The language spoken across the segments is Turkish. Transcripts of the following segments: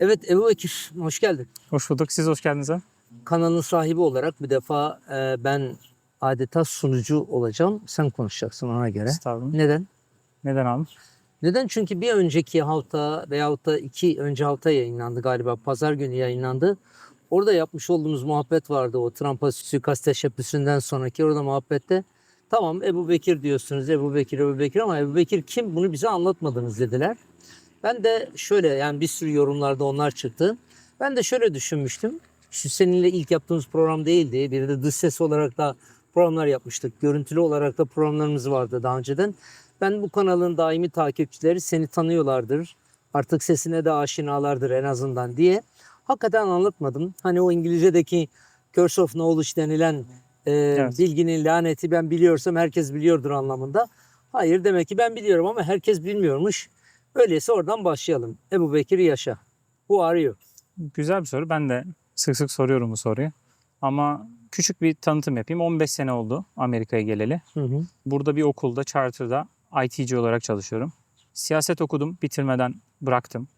Evet Ebu Bekir hoş geldin. Hoş bulduk. Siz hoş geldiniz. ha. Kanalın sahibi olarak bir defa e, ben adeta sunucu olacağım. Sen konuşacaksın ona göre. Estağfurullah. Neden? Neden abi? Neden? Çünkü bir önceki hafta veyahut da iki önce hafta yayınlandı galiba. Pazar günü yayınlandı. Orada yapmış olduğumuz muhabbet vardı o Trump'a suikast teşebbüsünden sonraki orada muhabbette. Tamam Ebu Bekir diyorsunuz Ebu Bekir Ebu Bekir ama Ebu Bekir kim bunu bize anlatmadınız dediler. Ben de şöyle yani bir sürü yorumlarda onlar çıktı. Ben de şöyle düşünmüştüm. Şu seninle ilk yaptığımız program değildi. Bir de dış ses olarak da programlar yapmıştık. Görüntülü olarak da programlarımız vardı daha önceden. Ben bu kanalın daimi takipçileri seni tanıyorlardır. Artık sesine de aşinalardır en azından diye. Hakikaten anlatmadım. Hani o İngilizce'deki curse of knowledge denilen e, Evet. bilginin laneti ben biliyorsam herkes biliyordur anlamında. Hayır demek ki ben biliyorum ama herkes bilmiyormuş. Öyleyse oradan başlayalım. Ebu Bekir yaşa. Who are you? Güzel bir soru. Ben de sık sık soruyorum bu soruyu. Ama küçük bir tanıtım yapayım. 15 sene oldu Amerika'ya geleli. Hı hı. Burada bir okulda, charter'da ITC olarak çalışıyorum. Siyaset okudum, bitirmeden bıraktım.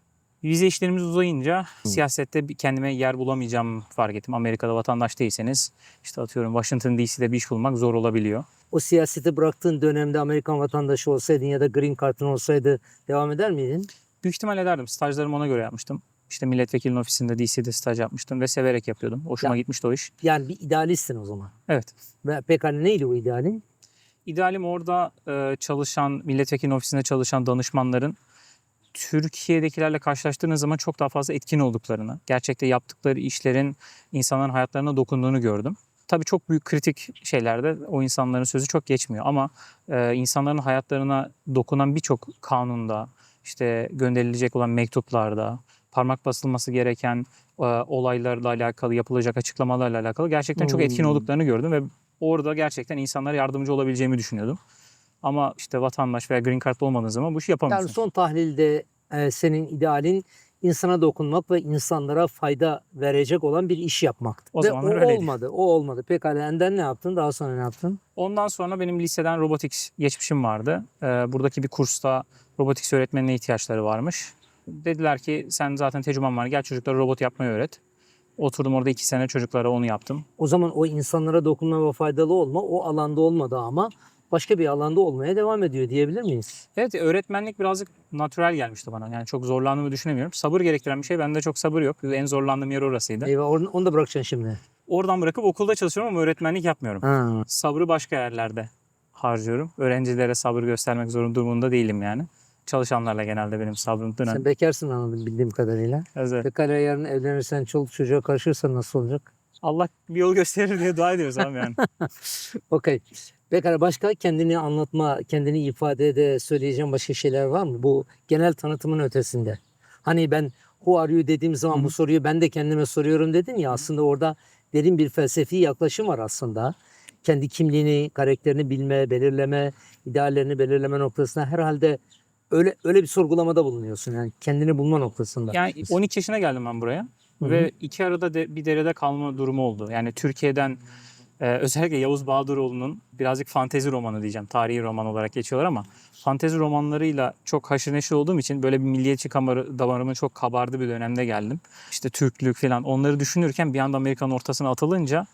Vize işlerimiz uzayınca siyasette bir kendime yer bulamayacağım fark ettim. Amerika'da vatandaş değilseniz işte atıyorum Washington DC'de bir iş bulmak zor olabiliyor. O siyaseti bıraktığın dönemde Amerikan vatandaşı olsaydın ya da green card'ın olsaydı devam eder miydin? Büyük ihtimal ederdim. Stajlarımı ona göre yapmıştım. İşte milletvekilinin ofisinde DC'de staj yapmıştım ve severek yapıyordum. Hoşuma Ya. gitmişti o iş. Yani bir idealistsin o zaman. Evet. Ve pekala neydi o idealin? İdealim orada e, çalışan, milletvekilinin ofisinde çalışan danışmanların Türkiye'dekilerle karşılaştığınız zaman çok daha fazla etkin olduklarını, gerçekte yaptıkları işlerin insanların hayatlarına dokunduğunu gördüm. Tabii çok büyük kritik şeylerde o insanların sözü çok geçmiyor ama e, insanların hayatlarına dokunan birçok kanunda, işte gönderilecek olan mektuplarda, parmak basılması gereken e, olaylarla alakalı, yapılacak açıklamalarla alakalı gerçekten çok etkin Hmm. olduklarını gördüm ve orada gerçekten insanlara yardımcı olabileceğimi düşünüyordum. Ama işte vatandaş veya green card olmadığın zaman bu işi Yani yapamıyorsun. son tahlilde e, senin idealin insana dokunmak ve insanlara fayda verecek olan bir iş yapmaktı. O ve o öyleydi. olmadı. O olmadı. Pekala Enden ne yaptın? Daha sonra ne yaptın? Ondan sonra benim liseden robotics geçmişim vardı. Ee, buradaki bir kursta robotics öğretmenine ihtiyaçları varmış. Dediler ki sen zaten tecrüben var gel çocuklara robot yapmayı öğret. Oturdum orada iki sene çocuklara onu yaptım. O zaman o insanlara dokunma ve faydalı olma o alanda olmadı ama başka bir alanda olmaya devam ediyor diyebilir miyiz? Evet öğretmenlik birazcık natürel gelmişti bana. Yani çok zorlandığımı düşünemiyorum. Sabır gerektiren bir şey. Bende çok sabır yok. En zorlandığım yer orasıydı. Eyvah onu, onu da bırakacaksın şimdi. Oradan bırakıp okulda çalışıyorum ama öğretmenlik yapmıyorum. Ha. Sabrı başka yerlerde harcıyorum. Öğrencilere sabır göstermek zorunda durumunda değilim yani. Çalışanlarla genelde benim sabrım dönen. Sen bekarsın anladım bildiğim kadarıyla. Evet. Pekala yarın evlenirsen çoluk çocuğa karışırsan nasıl olacak? Allah bir yol gösterir diye dua ediyoruz abi yani. Okey. Pekala başka kendini anlatma, kendini ifadede söyleyeceğim başka şeyler var mı? Bu genel tanıtımın ötesinde. Hani ben who are you dediğim zaman Hı bu soruyu ben de kendime soruyorum dedin ya aslında orada derin bir felsefi yaklaşım var aslında. Kendi kimliğini, karakterini bilme, belirleme, ideallerini belirleme noktasında herhalde öyle öyle bir sorgulamada bulunuyorsun yani kendini bulma noktasında. Yani 12 yaşına geldim ben buraya. Hı hı. Ve iki arada de, bir derede kalma durumu oldu. Yani Türkiye'den e, özellikle Yavuz Bahadıroğlu'nun birazcık fantezi romanı diyeceğim. Tarihi roman olarak geçiyorlar ama fantezi romanlarıyla çok haşır neşir olduğum için böyle bir milliyetçi kamarı, damarımın çok kabardığı bir dönemde geldim. İşte Türklük falan onları düşünürken bir anda Amerika'nın ortasına atılınca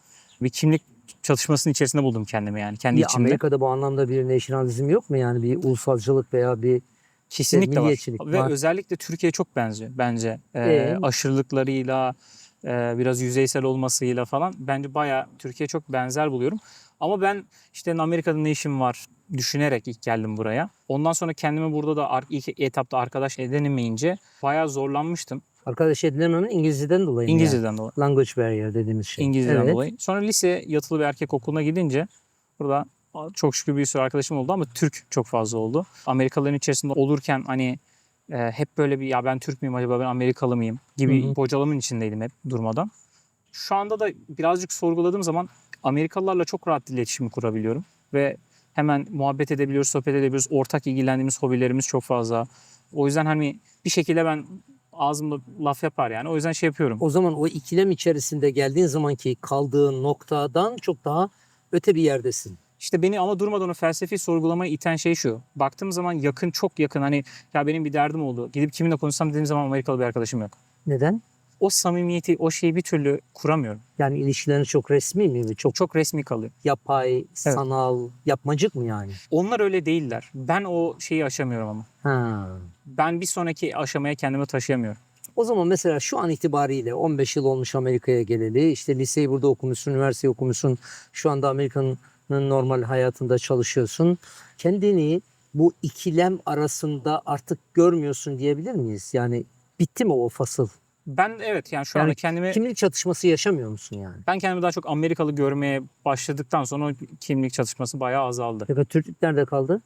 bir kimlik çatışmasının içerisinde buldum kendimi yani kendi Bir içimde. Amerika'da bu anlamda bir nationalizm yok mu yani bir ulusalcılık veya bir Kesinlikle var. milliyetçilik Ve var. özellikle Türkiye çok benziyor bence. Ee, Ee? aşırılıklarıyla, biraz yüzeysel olmasıyla falan bence bayağı Türkiye çok benzer buluyorum. Ama ben işte Amerika'da ne işim var düşünerek ilk geldim buraya. Ondan sonra kendimi burada da ilk etapta arkadaş edinemeyince bayağı zorlanmıştım. arkadaş edinememin İngilizceden dolayı mı yani? İngilizceden dolayı. Language barrier dediğimiz şey. İngilizceden Evet. dolayı. Sonra lise yatılı bir erkek okuluna gidince burada çok şükür bir sürü arkadaşım oldu ama Türk çok fazla oldu. Amerikalıların içerisinde olurken hani e, hep böyle bir ya ben Türk müyüm acaba ben Amerikalı mıyım gibi Hı hı. bocalamın içindeydim hep durmadan. Şu anda da birazcık sorguladığım zaman Amerikalılarla çok rahat iletişim kurabiliyorum ve hemen muhabbet edebiliyoruz, sohbet edebiliyoruz. Ortak ilgilendiğimiz hobilerimiz çok fazla. O yüzden hani bir şekilde ben ağzımda laf yapar yani. O yüzden şey yapıyorum. O zaman o ikilem içerisinde geldiğin zamanki kaldığın noktadan çok daha öte bir yerdesin. İşte beni ama durmadan o felsefi sorgulamaya iten şey şu. Baktığım zaman yakın çok yakın hani ya benim bir derdim oldu. Gidip kiminle konuşsam dediğim zaman Amerikalı bir arkadaşım yok. Neden? O samimiyeti, o şeyi bir türlü kuramıyorum. Yani ilişkilerin çok resmi mi? Çok Çok resmi kalıyor. yapay, sanal, yapmacık mı yani? Onlar öyle değiller. Ben o şeyi aşamıyorum ama. Ha. Ben bir sonraki aşamaya kendimi taşıyamıyorum. O zaman mesela şu an itibariyle 15 yıl olmuş Amerika'ya geleli. İşte liseyi burada okumuşsun, üniversiteyi okumuşsun. Şu anda Amerika'nın normal hayatında çalışıyorsun. Kendini bu ikilem arasında artık görmüyorsun diyebilir miyiz? Yani bitti mi o fasıl? Ben evet yani şu Yani anda kendimi Kimlik çatışması yaşamıyor musun yani? ben kendimi daha çok Amerikalı görmeye başladıktan sonra o kimlik çatışması bayağı azaldı. Peki Türklük nerede kaldı?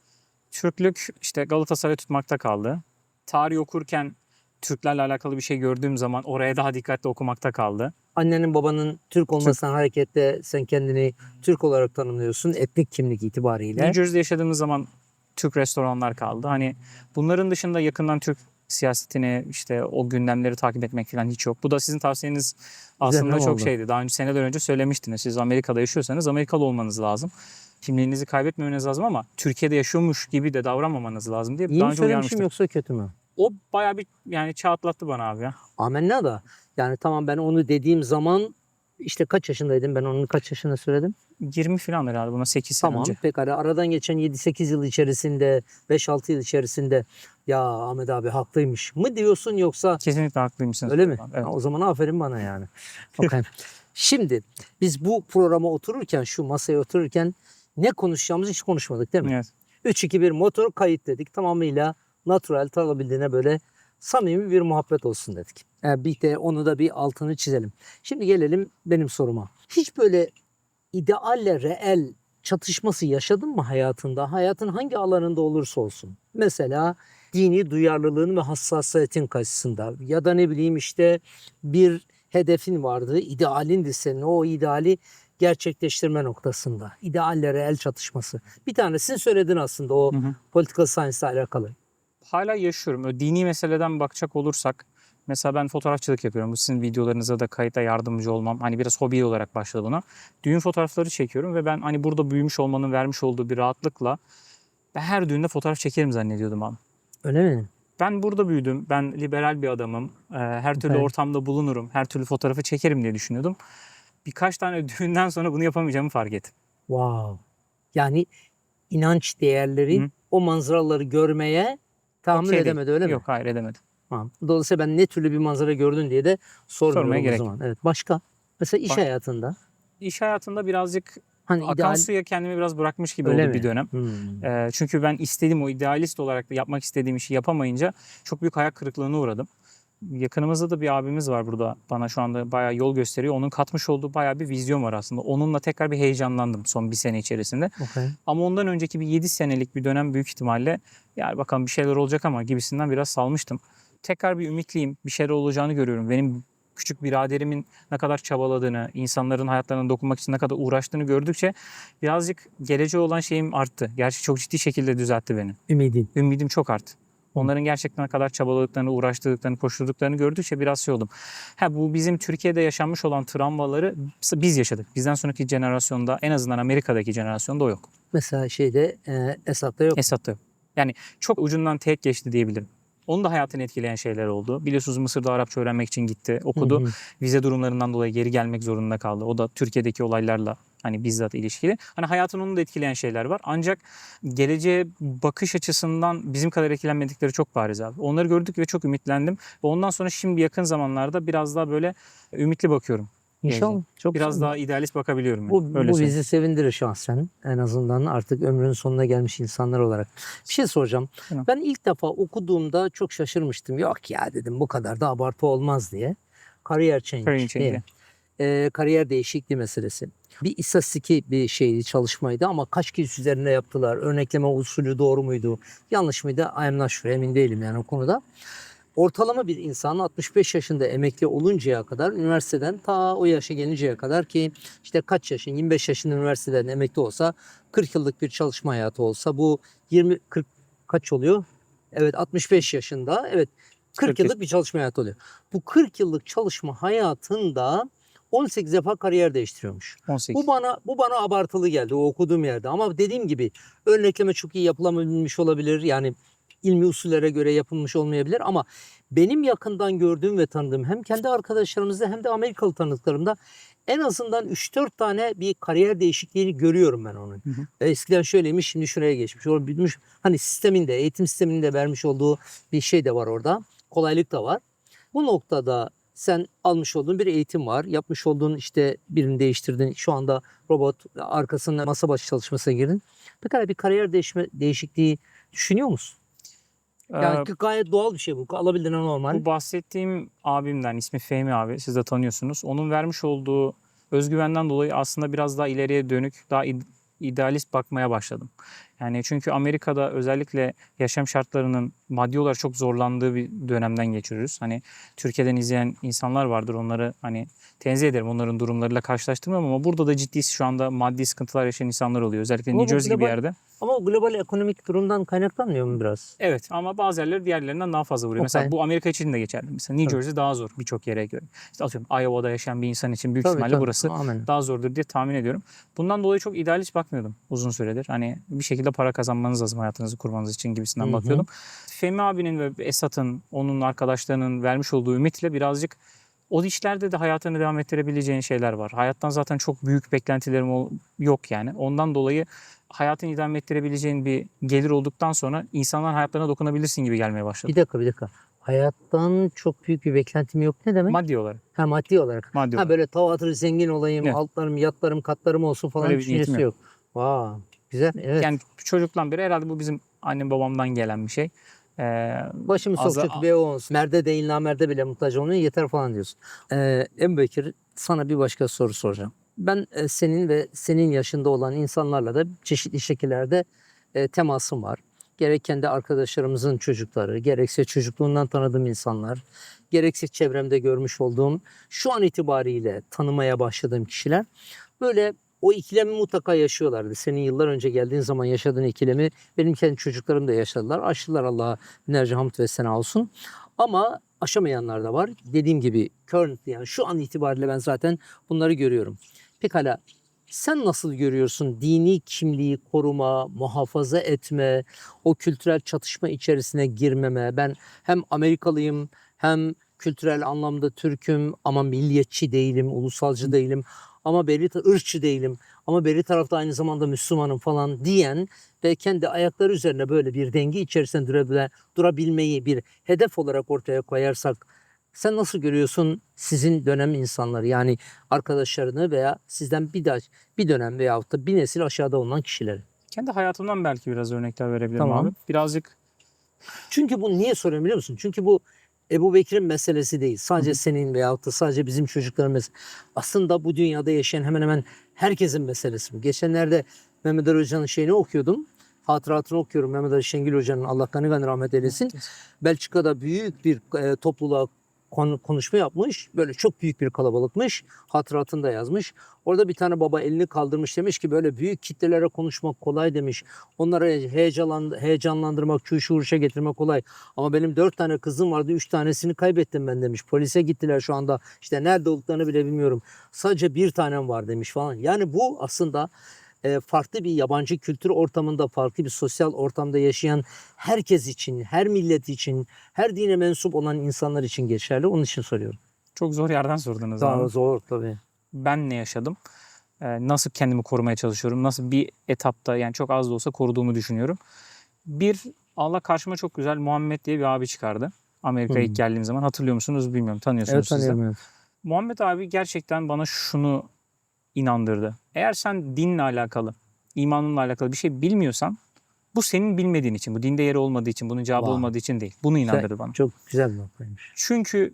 Türklük işte Galatasaray tutmakta kaldı. Tarih okurken Türklerle alakalı bir şey gördüğüm zaman oraya daha dikkatli okumakta kaldı. Annenin babanın Türk olmasından hareketle sen kendini Türk olarak tanımlıyorsun etnik kimlik itibariyle. New Jersey'de yaşadığımız zaman Türk restoranlar kaldı. Hani bunların dışında yakından Türk siyasetini işte o gündemleri takip etmek falan hiç yok. Bu da sizin tavsiyeniz aslında çok oldu. şeydi. Daha önce seneler önce söylemiştiniz. Siz Amerika'da yaşıyorsanız Amerikalı olmanız lazım. Kimliğinizi kaybetmemeniz lazım ama Türkiye'de yaşıyormuş gibi de davranmamanız lazım diye İyi daha önce uyarmıştım. yoksa kötü mü? O bayağı bir yani çağatlattı bana abi ya. Amenna da. Yani tamam ben onu dediğim zaman işte kaç yaşındaydım ben onu kaç yaşında söyledim? 20 falan herhalde buna 8 sene Tamam önce. pekala aradan geçen 7-8 yıl içerisinde 5-6 yıl içerisinde ya Ahmet abi haklıymış mı diyorsun yoksa Kesinlikle haklıymışsınız. öyle mi? Evet. Ha, o zaman aferin bana yani. Okay. Şimdi biz bu programa otururken şu masaya otururken ne konuşacağımızı hiç konuşmadık değil mi? Evet. 3-2-1 motor kayıt dedik. Tamamıyla natural talabildiğine böyle samimi bir muhabbet olsun dedik. Yani bir de onu da bir altını çizelim. Şimdi gelelim benim soruma. Hiç böyle idealle reel çatışması yaşadın mı hayatında? Hayatın hangi alanında olursa olsun. Mesela dini duyarlılığın ve hassasiyetin karşısında ya da ne bileyim işte bir hedefin vardı, idealindi senin. O ideali gerçekleştirme noktasında. İdealle reel çatışması. Bir tanesini söyledin aslında o Hı hı. political science ile alakalı. Hala yaşıyorum. Öyle dini meseleden bakacak olursak mesela ben fotoğrafçılık yapıyorum. Bu sizin videolarınıza da kayıta yardımcı olmam. Hani biraz hobi olarak başladı buna. Düğün fotoğrafları çekiyorum ve ben hani burada büyümüş olmanın vermiş olduğu bir rahatlıkla ben her düğünde fotoğraf çekerim zannediyordum abi. Öyle mi? Ben burada büyüdüm. Ben liberal bir adamım. Ee, Her türlü Evet. ortamda bulunurum. Her türlü fotoğrafı çekerim diye düşünüyordum. Birkaç tane düğünden sonra bunu yapamayacağımı fark ettim. Wow. Yani inanç değerleri Hı. o manzaraları görmeye tahammül değil. edemedi öyle mi? Yok hayır edemedim. Tamam. Dolayısıyla ben ne türlü bir manzara gördün diye de sormuyorum Sormaya o gerek zaman. Evet. Başka? Mesela iş Bak- hayatında İş hayatında birazcık hani akan ideal suya kendimi biraz bırakmış gibi öyle oldu mi? bir dönem. Hmm. Ee, çünkü ben istediğim o idealist olarak da yapmak istediğim işi yapamayınca çok büyük hayal kırıklığına uğradım. Yakınımızda da bir abimiz var burada bana şu anda bayağı yol gösteriyor. Onun katmış olduğu bayağı bir vizyon var aslında. Onunla tekrar bir heyecanlandım son bir sene içerisinde. Okay. Ama ondan önceki bir 7 senelik bir dönem büyük ihtimalle yani bakalım bir şeyler olacak ama gibisinden biraz salmıştım. Tekrar bir ümitliyim. Bir şeyler olacağını görüyorum. Benim küçük biraderimin ne kadar çabaladığını, insanların hayatlarına dokunmak için ne kadar uğraştığını gördükçe birazcık geleceğe olan şeyim arttı. Gerçi çok ciddi şekilde düzeltti beni. Ümidin. Ümidim çok arttı. Onların gerçekten ne kadar çabaladıklarını, uğraştıklarını, koşturduklarını gördükçe biraz şey oldum. Ha bu bizim Türkiye'de yaşanmış olan travmaları biz yaşadık. Bizden sonraki jenerasyonda en azından Amerika'daki jenerasyonda o yok. Mesela şeyde e, Esat'ta yok. Esat'ta yok. Yani çok ucundan tek geçti diyebilirim. Onun da hayatını etkileyen şeyler oldu. Biliyorsunuz Mısır'da Arapça öğrenmek için gitti, okudu. Hı hı. Vize durumlarından dolayı geri gelmek zorunda kaldı. O da Türkiye'deki olaylarla hani bizzat ilişkili. Hani hayatını onu da etkileyen şeyler var. Ancak geleceğe bakış açısından bizim kadar etkilenmedikleri çok bariz abi. Onları gördük ve çok ümitlendim. Ve ondan sonra şimdi yakın zamanlarda biraz daha böyle ümitli bakıyorum. İnşallah. Çok Biraz daha idealist bakabiliyorum. Bu, yani. bu Öyle söyleyeyim. bizi sevindirir şahsen. En azından artık ömrünün sonuna gelmiş insanlar olarak. Bir şey soracağım. Tamam. Ben ilk defa okuduğumda çok şaşırmıştım. Yok ya dedim bu kadar da abartı olmaz diye. Kariyer change. Kariyer change, diye. Ee, kariyer değişikliği meselesi. Bir istatistiki bir şeydi, çalışmaydı ama kaç kişi üzerinde yaptılar? Örnekleme usulü doğru muydu? Yanlış mıydı? I am not sure, emin değilim yani o konuda. Ortalama bir insan 65 yaşında emekli oluncaya kadar üniversiteden ta o yaşa gelinceye kadar ki işte kaç yaşın 25 yaşında üniversiteden emekli olsa 40 yıllık bir çalışma hayatı olsa bu 20 40 kaç oluyor? Evet 65 yaşında evet 40 40 yıllık bir çalışma hayatı oluyor. Bu 40 yıllık çalışma hayatında 18 defa kariyer değiştiriyormuş. 18. Bu bana bu bana abartılı geldi o okuduğum yerde ama dediğim gibi örnekleme çok iyi yapılabilmiş olabilir. Yani ilmi usullere göre yapılmış olmayabilir ama benim yakından gördüğüm ve tanıdığım hem kendi arkadaşlarımızda hem de Amerikalı tanıdıklarımda en azından 3-4 tane bir kariyer değişikliğini görüyorum ben onun. Hı hı. Eskiden şöyleymiş şimdi şuraya geçmiş. O bilmiş hani sisteminde eğitim sisteminde vermiş olduğu bir şey de var orada. Kolaylık da var. Bu noktada sen almış olduğun bir eğitim var. Yapmış olduğun işte birini değiştirdin. Şu anda robot arkasında masa başı çalışmasına girdin. Pekala bir kariyer değişme, değişikliği düşünüyor musun? Yani Ee, gayet doğal bir şey bu. Alabildiğine normal. Bu bahsettiğim abimden ismi Fehmi abi siz de tanıyorsunuz. Onun vermiş olduğu özgüvenden dolayı aslında biraz daha ileriye dönük, daha id- idealist bakmaya başladım. Yani çünkü Amerika'da özellikle yaşam şartlarının maddi olarak çok zorlandığı bir dönemden geçiyoruz. Hani Türkiye'den izleyen insanlar vardır onları hani tenzih ederim onların durumlarıyla karşılaştırmam ama burada da ciddi şu anda maddi sıkıntılar yaşayan insanlar oluyor. Özellikle Ama New Jersey gibi yerde. Ama o global ekonomik durumdan kaynaklanmıyor mu biraz? Evet ama bazı yerler diğerlerinden daha fazla vuruyor. Okay. Mesela bu Amerika için de geçerli. Mesela New. Jersey daha zor birçok yere göre. İşte atıyorum Iowa'da yaşayan bir insan için büyük Tabii, ihtimalle tabii. burası Amen. daha zordur diye tahmin ediyorum. Bundan dolayı çok idealist bakmıyordum uzun süredir. Hani bir şekilde para kazanmanız lazım hayatınızı kurmanız için gibisinden Hı hı. bakıyordum. Fehmi abinin ve Esat'ın, onun arkadaşlarının vermiş olduğu ümitle birazcık o işlerde de hayatını devam ettirebileceğin şeyler var. Hayattan zaten çok büyük beklentilerim yok yani. Ondan dolayı hayatını idame ettirebileceğin bir gelir olduktan sonra insanların hayatlarına dokunabilirsin gibi gelmeye başladı. Bir dakika bir dakika. Hayattan çok büyük bir beklentim yok ne demek? Maddi olarak. ha maddi olarak. Maddi Ha olarak. böyle tavatır zengin olayım, Evet. altlarım, yatlarım, katlarım olsun falan Öyle bir düşüncesi niyetim yok. Vay, güzel. Evet. Yani çocuktan beri herhalde bu bizim annem babamdan gelen bir şey. Ee, Başımı az- sokacak bir olsun. Merde değil namerde bile muhtaç olmuyor yeter falan diyorsun. Ee, Ebu Bekir sana bir başka soru soracağım. Ben e, senin ve senin yaşında olan insanlarla da çeşitli şekillerde e, temasım var. Gerek kendi arkadaşlarımızın çocukları, gerekse çocukluğundan tanıdığım insanlar, gerekse çevremde görmüş olduğum, şu an itibariyle tanımaya başladığım kişiler böyle o ikilemi mutlaka yaşıyorlardı. Senin yıllar önce geldiğin zaman yaşadığın ikilemi benim kendi çocuklarım da yaşadılar. Aştılar Allah'a binlerce hamd ve sena olsun. Ama aşamayanlar da var. Dediğim gibi current yani şu an itibariyle ben zaten bunları görüyorum. Pekala sen nasıl görüyorsun dini kimliği koruma, muhafaza etme, o kültürel çatışma içerisine girmeme? Ben hem Amerikalıyım hem kültürel anlamda Türk'üm ama milliyetçi değilim, ulusalcı değilim ama belli ırkçı değilim ama belli tarafta aynı zamanda Müslümanım falan diyen ve kendi ayakları üzerine böyle bir denge içerisinde durabilen, durabilmeyi bir hedef olarak ortaya koyarsak sen nasıl görüyorsun sizin dönem insanları yani arkadaşlarını veya sizden bir daha bir dönem veyahut da bir nesil aşağıda olan kişileri? kendi hayatımdan belki biraz örnekler verebilirim Tamam. abi. Birazcık Çünkü bu niye soruyorum biliyor musun? Çünkü bu Ebu Bekir'in meselesi değil. Sadece senin veyahut da sadece bizim çocukların meselesi. Aslında bu dünyada yaşayan hemen hemen herkesin meselesi bu. Geçenlerde Mehmet Ali Hoca'nın şeyini okuyordum. Hatıratını okuyorum Mehmet Ali Şengil Hoca'nın Allah kanı rahmet eylesin. Belçika'da büyük bir e, topluluğa konuşma yapmış. Böyle çok büyük bir kalabalıkmış. Hatıratını da yazmış. Orada bir tane baba elini kaldırmış demiş ki böyle büyük kitlelere konuşmak kolay demiş. Onları heyecanlan, heyecanlandırmak, şuşuruşa getirmek kolay. Ama benim dört tane kızım vardı. Üç tanesini kaybettim ben demiş. Polise gittiler şu anda. İşte nerede olduklarını bile bilmiyorum. Sadece bir tanem var demiş falan. Yani bu aslında e, farklı bir yabancı kültür ortamında, farklı bir sosyal ortamda yaşayan herkes için, her millet için, her dine mensup olan insanlar için geçerli. Onun için soruyorum. çok zor yerden sordunuz Daha abi. zor tabii. Ben ne yaşadım? Ee, nasıl kendimi korumaya çalışıyorum? Nasıl bir etapta yani çok az da olsa koruduğumu düşünüyorum. Bir Allah karşıma çok güzel Muhammed diye bir abi çıkardı. Amerika'ya Hmm. ilk geldiğim zaman hatırlıyor musunuz bilmiyorum tanıyorsunuz Evet siz de. Muhammed abi gerçekten bana şunu inandırdı. Eğer sen dinle alakalı, imanınla alakalı bir şey bilmiyorsan bu senin bilmediğin için, bu dinde yeri olmadığı için, bunun cevabı Vay. olmadığı için değil. Bunu inandırdı bana. Çok güzel bir noktaymış. Çünkü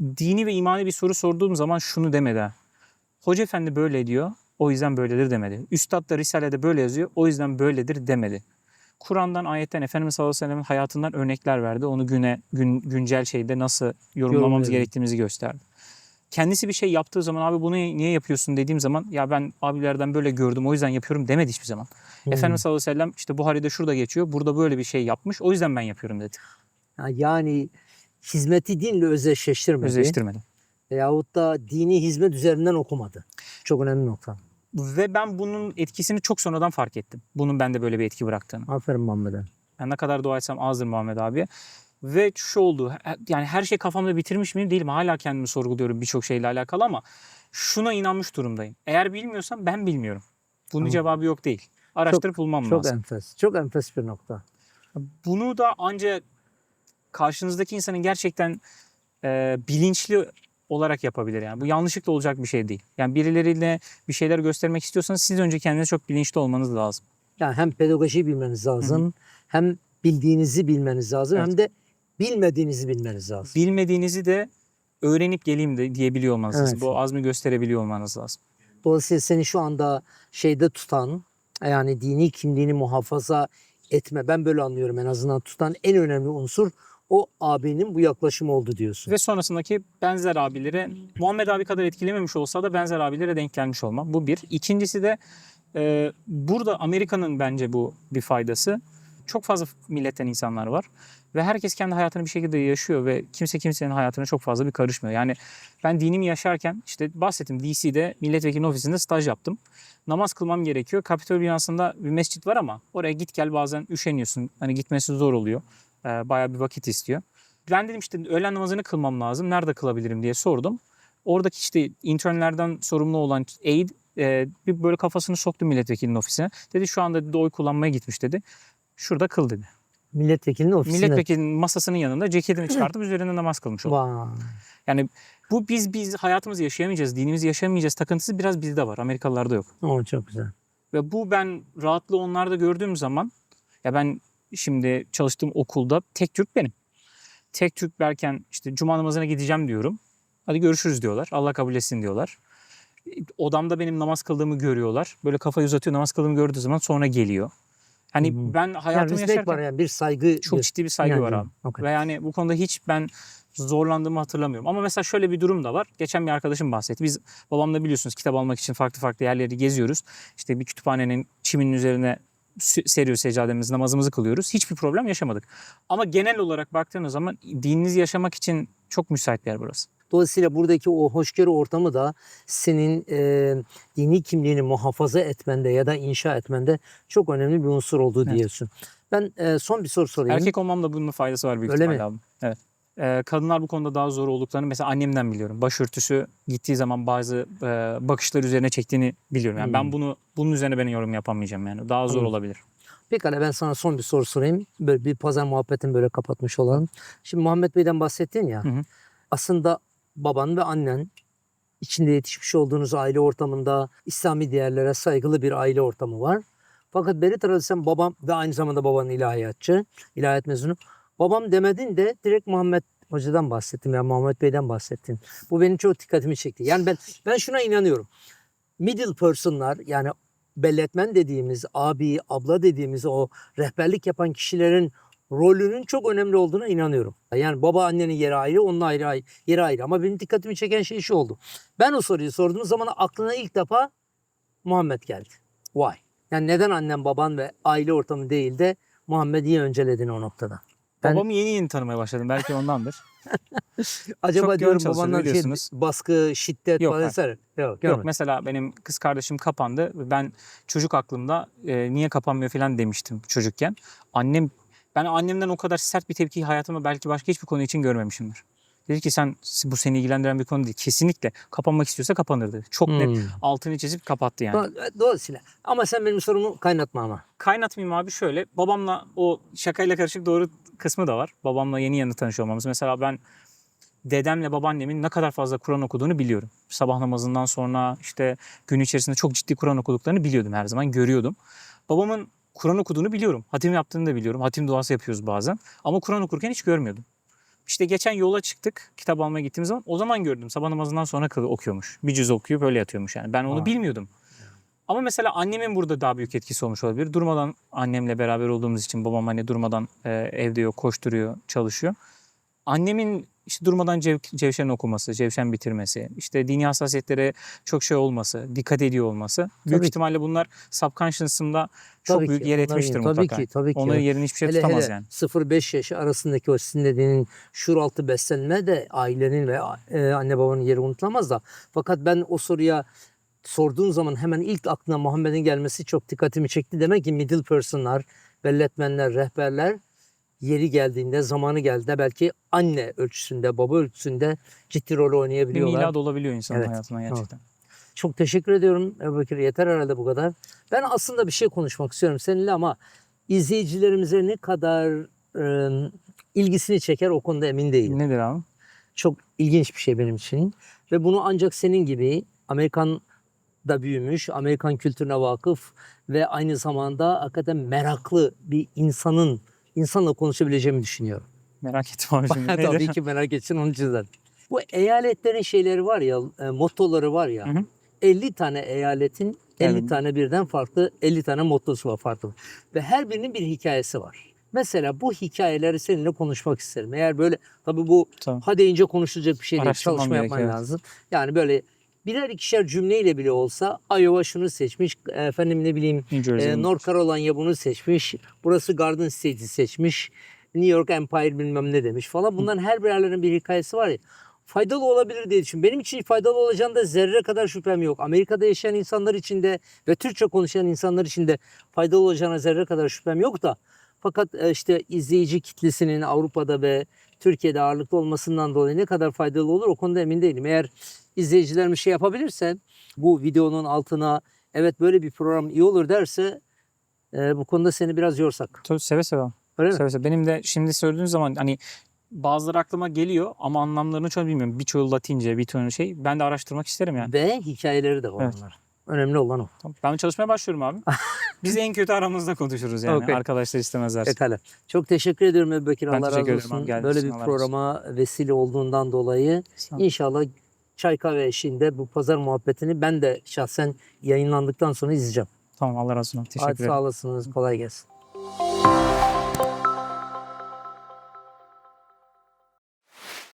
dini ve imani bir soru sorduğum zaman şunu demedi. Hoca efendi böyle diyor, o yüzden böyledir demedi. Üstad da Risale'de böyle yazıyor, o yüzden böyledir demedi. Kur'an'dan, ayetten, Efendimiz sallallahu aleyhi ve sellem'in hayatından örnekler verdi. Onu güne, gün, güncel şeyde nasıl yorumlamamız Yorumlayalım. gerektiğimizi gösterdi. Kendisi bir şey yaptığı zaman abi bunu niye yapıyorsun dediğim zaman ya ben abilerden böyle gördüm o yüzden yapıyorum demedi hiçbir zaman. Hmm. Efendimiz sallallahu aleyhi ve sellem işte Buhari'de şurada geçiyor. Burada böyle bir şey yapmış. O yüzden ben yapıyorum dedi. Yani hizmeti dinle özdeşleştirmedi. Özleştirmedi. Veyahut da dini hizmet üzerinden okumadı. Çok önemli nokta. Ve ben bunun etkisini çok sonradan fark ettim. Bunun bende böyle bir etki bıraktığını. Aferin Muhammed'e. Yani ne kadar dua etsem azdır Muhammed abi. Ve şu oldu. Yani her şey kafamda bitirmiş miyim değilim. Hala kendimi sorguluyorum birçok şeyle alakalı ama şuna inanmış durumdayım. Eğer bilmiyorsam ben bilmiyorum. Bunun Tamam. cevabı yok değil. Araştırıp bulmam Çok lazım. enfes. Çok enfes bir nokta. Bunu da ancak karşınızdaki insanın gerçekten e, bilinçli olarak yapabilir yani. Bu yanlışlıkla olacak bir şey değil. Yani birileriyle bir şeyler göstermek istiyorsanız siz önce kendinize çok bilinçli olmanız lazım. Yani hem pedagoji bilmeniz lazım, hem bildiğinizi bilmeniz lazım, Evet. hem de bilmediğinizi bilmeniz lazım. Bilmediğinizi de öğrenip geleyim de diyebiliyor olmanız lazım. Evet. Bu azmi gösterebiliyor olmanız lazım. Dolayısıyla seni şu anda şeyde tutan, yani dini kimliğini muhafaza etme, ben böyle anlıyorum en azından tutan en önemli unsur o abinin bu yaklaşımı oldu diyorsun. Ve sonrasındaki benzer abilere Muhammed abi kadar etkilememiş olsa da benzer abilere denk gelmiş olmam. Bu bir. İkincisi de e, burada Amerika'nın bence bu bir faydası. Çok fazla milletten insanlar var. Ve herkes kendi hayatını bir şekilde yaşıyor ve kimse kimsenin hayatına çok fazla bir karışmıyor. Yani ben dinimi yaşarken işte bahsettim DC'de milletvekili ofisinde staj yaptım. Namaz kılmam gerekiyor. Kapitol binasında bir mescit var ama oraya git gel bazen üşeniyorsun. Hani gitmesi zor oluyor. Ee, bayağı bir vakit istiyor. Ben dedim işte öğlen namazını kılmam lazım. Nerede kılabilirim diye sordum. Oradaki işte internlerden sorumlu olan aid e, bir böyle kafasını soktu milletvekilinin ofisine. Dedi şu anda dedi, oy kullanmaya gitmiş dedi. Şurada kıl dedi. Milletvekilinin ofisinde. Milletvekilinin masasının yanında ceketini çıkartıp üzerinde namaz kılmış oldu. Vay. Yani bu biz biz hayatımızı yaşayamayacağız, dinimizi yaşayamayacağız takıntısı biraz bizde var. Amerikalılarda yok. O çok güzel. Ve bu ben rahatlığı onlarda gördüğüm zaman ya ben şimdi çalıştığım okulda tek Türk benim. Tek Türk derken işte cuma namazına gideceğim diyorum. Hadi görüşürüz diyorlar. Allah kabul etsin diyorlar. Odamda benim namaz kıldığımı görüyorlar. Böyle kafayı uzatıyor namaz kıldığımı gördüğü zaman sonra geliyor. Hani Hı hı. ben Yani hayatımı respect yaşarken var yani bir saygı. çok ciddi bir saygı yani, var abi. okey. Ve yani bu konuda hiç ben zorlandığımı hatırlamıyorum. Ama mesela şöyle bir durum da var. Geçen bir arkadaşım bahsetti. Biz babamla biliyorsunuz kitap almak için farklı farklı yerleri geziyoruz. İşte bir kütüphanenin çiminin üzerine seriyor seccademizi, namazımızı kılıyoruz. Hiçbir problem yaşamadık. Ama genel olarak baktığınız zaman dininizi yaşamak için çok müsait bir yer burası. Dolayısıyla buradaki o hoşgörü ortamı da senin e, dini kimliğini muhafaza etmende ya da inşa etmende çok önemli bir unsur olduğu Evet. diyorsun. Ben e, son bir soru sorayım. Erkek olmamda bunun faydası var büyük Öyle mi? ihtimalle abi. Evet. Ee, kadınlar bu konuda daha zor olduklarını mesela annemden biliyorum. Başörtüsü gittiği zaman bazı e, bakışlar üzerine çektiğini biliyorum. Yani Hmm. ben bunu bunun üzerine ben yorum yapamayacağım yani. Daha zor Anladım. olabilir. Pekala ben sana son bir soru sorayım. Böyle bir pazar muhabbetini böyle kapatmış olalım. Şimdi Muhammed Bey'den bahsettin ya. Hı hı. Aslında baban ve annen içinde yetişmiş olduğunuz aile ortamında İslami değerlere saygılı bir aile ortamı var. Fakat beni tradisyon babam ve aynı zamanda babanın ilahiyatçı, ilahiyat mezunu. Babam demedin de direkt Muhammed Hoca'dan bahsettim ya Muhammed Bey'den bahsettin. Bu benim çok dikkatimi çekti. Yani ben ben şuna inanıyorum. Middle person'lar yani belletmen dediğimiz, abi, abla dediğimiz o rehberlik yapan kişilerin rolünün çok önemli olduğuna inanıyorum. Yani baba annenin yeri ayrı, onun ayrı, ayrı yeri ayrı. Ama benim dikkatimi çeken şey şu oldu. Ben o soruyu sorduğum zaman aklına ilk defa Muhammed geldi. Why? Yani neden annem baban ve aile ortamı değil de Muhammed'i önceledin o noktada? Ben- Babamı yeni yeni tanımaya başladım. Belki ondandır. Acaba diyorum babandan şey, baskı, şiddet Yok, falan vesaire. Yok, Yok mesela benim kız kardeşim kapandı. Ben çocuk aklımda e, niye kapanmıyor falan demiştim çocukken. Annem ben annemden o kadar sert bir tepkiyi hayatımda belki başka hiçbir konu için görmemişimdir. Dedi ki sen bu seni ilgilendiren bir konu değil. Kesinlikle kapanmak istiyorsa kapanır dedi. Çok net Hmm. altını çizip kapattı yani. Do- Dolayısıyla. Ama sen benim sorumu kaynatma ama. Kaynatmayayım abi şöyle. Babamla o şakayla karışık doğru kısmı da var. Babamla yeni yeni tanışıyor olmamız. Mesela ben dedemle babaannemin ne kadar fazla Kur'an okuduğunu biliyorum. Sabah namazından sonra işte gün içerisinde çok ciddi Kur'an okuduklarını biliyordum her zaman. Görüyordum. Babamın Kur'an okuduğunu biliyorum. Hatim yaptığını da biliyorum. Hatim duası yapıyoruz bazen. Ama Kur'an okurken hiç görmüyordum. İşte geçen yola çıktık. Kitap almaya gittiğimiz zaman o zaman gördüm. Sabah namazından sonra okuyormuş. Bir cüz okuyor böyle yatıyormuş yani. Ben onu Vay. bilmiyordum. Ama mesela annemin burada daha büyük etkisi olmuş olabilir. Durmadan annemle beraber olduğumuz için babam anne durmadan e, evde yok, koşturuyor, çalışıyor. Annemin işte durmadan cev, cevşen okuması, cevşen bitirmesi, işte dini hassasiyetlere çok şey olması, dikkat ediyor olması. Büyük Tabii ihtimalle bunlar subconscious'ımda çok Tabii büyük ki, yer etmiştir yine- mutlaka. Tabii ki, tabii ki. Onların yerini hiçbir şey hele tutamaz hele yani. 0-5 yaş arasındaki o sizin dediğinin şuur altı beslenme de ailenin ve e, anne babanın yeri unutulamaz da. Fakat ben o soruya sorduğun zaman hemen ilk aklına Muhammed'in gelmesi çok dikkatimi çekti. Demek ki middle person'lar belletmenler, rehberler yeri geldiğinde, zamanı geldiğinde belki anne ölçüsünde, baba ölçüsünde ciddi rol Bir oynayabiliyorlar. milat olabiliyor insanın Evet, hayatına gerçekten. Çok teşekkür ediyorum Ebu Bekir. Yeter herhalde bu kadar. Ben aslında bir şey konuşmak istiyorum seninle ama izleyicilerimize ne kadar e, ilgisini çeker o konuda emin değilim. Nedir abi? Çok ilginç bir şey benim için. Ve bunu ancak senin gibi Amerikan'da büyümüş, Amerikan kültürüne vakıf ve aynı zamanda hakikaten meraklı bir insanın insanla konuşabileceğimi düşünüyorum. Merak ettim abi şimdi. Tabii ki merak etsin onun için zaten. Bu eyaletlerin şeyleri var ya, e, mottoları var ya. Hı hı. 50 tane eyaletin 50 Evet. tane birden farklı 50 tane mottosu var farklı. Ve her birinin bir hikayesi var. Mesela bu hikayeleri seninle konuşmak isterim. Eğer böyle tabii bu Tamam. ha deyince konuşulacak bir şey değil. Araştırmam Çalışma yapman lazım. Yani böyle birer ikişer cümleyle bile olsa Iowa şunu seçmiş, efendim ne bileyim ee, North Carolina bunu seçmiş. Burası Garden State'i seçmiş. New York Empire bilmem ne demiş falan. Bunların her birerlerinin bir hikayesi var ya. Faydalı olabilir diye düşünüyorum. Benim için faydalı olacağında zerre kadar şüphem yok. Amerika'da yaşayan insanlar için de ve Türkçe konuşan insanlar için de faydalı olacağına zerre kadar şüphem yok da. Fakat e, işte izleyici kitlesinin Avrupa'da ve Türkiye'de ağırlıklı olmasından dolayı ne kadar faydalı olur o konuda emin değilim. Eğer izleyicilerimiz şey yapabilirse bu videonun altına evet böyle bir program iyi olur derse e, bu konuda seni biraz yorsak. Tabii seve seve. Öyle mi? Seve seve. Benim de şimdi söylediğiniz zaman hani bazıları aklıma geliyor ama anlamlarını çok bilmiyorum. Birçoğu Latince, birçoğu şey. Ben de araştırmak isterim yani. Ve hikayeleri de var Evet. onların. Önemli olan o. Tamam. Ben çalışmaya başlıyorum abi. Biz en kötü aramızda konuşuruz yani. Okey. Arkadaşlar istemezler. Pekala. Çok teşekkür ediyorum Ebu Bekir. Ben Allah razı ederim olsun. Geldiğin Böyle bir programa vesile olduğundan dolayı inşallah çay kahve eşliğinde bu pazar muhabbetini ben de şahsen yayınlandıktan sonra izleyeceğim. Tamam Allah razı olsun. Teşekkür Hadi ederim. sağ olasınız. Kolay gelsin.